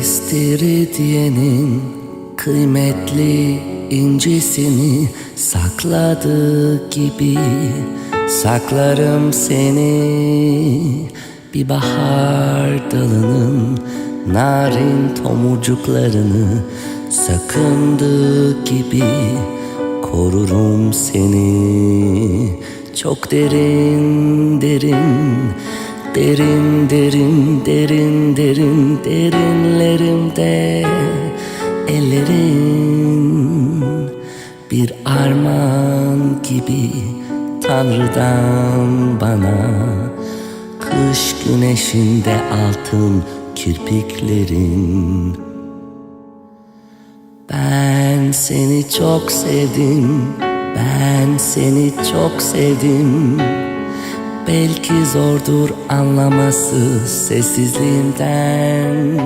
İstiridyenin kıymetli incisini sakladığı gibi Saklarım seni. Bir bahar dalının narin tomurcuklarını sakındığı gibi korurum seni. Çok derin derin derin derin derin derin derinlerimde ellerin. Bir armağan gibi Tanrı'dan bana Kış güneşinde altın kirpiklerin. Ben seni çok sevdim Ben seni çok sevdim Belki zordur anlaması sessizliğimden.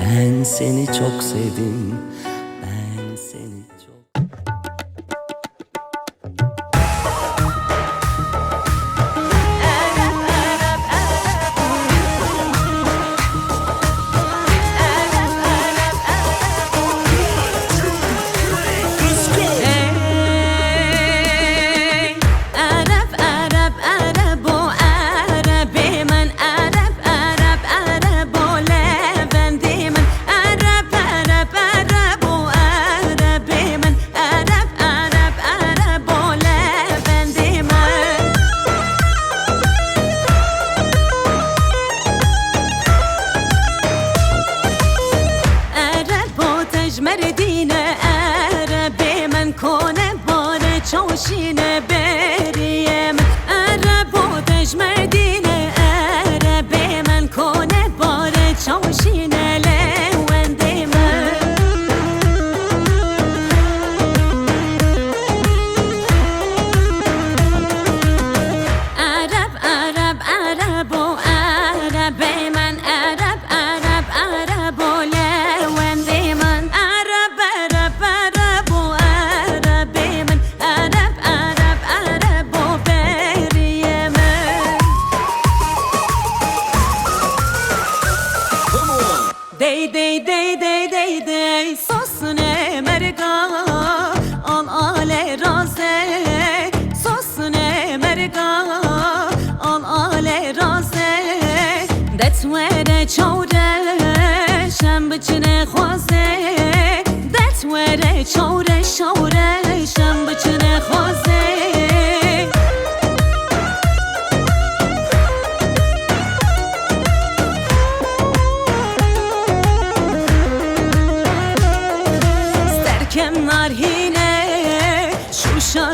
Ben seni çok sevdim مردینه اره به من کنه باره چوشینه بریم. اره بودش مردینه اره به من کنه باره چوشینه. Dey dey dey dey dey dey Sosun emerga Al ale raze Sosun emerga Al ale raze Detvere çavre Şem biçine xoze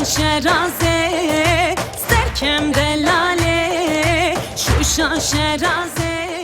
şeraze Sterkem delale Şuşa şeraze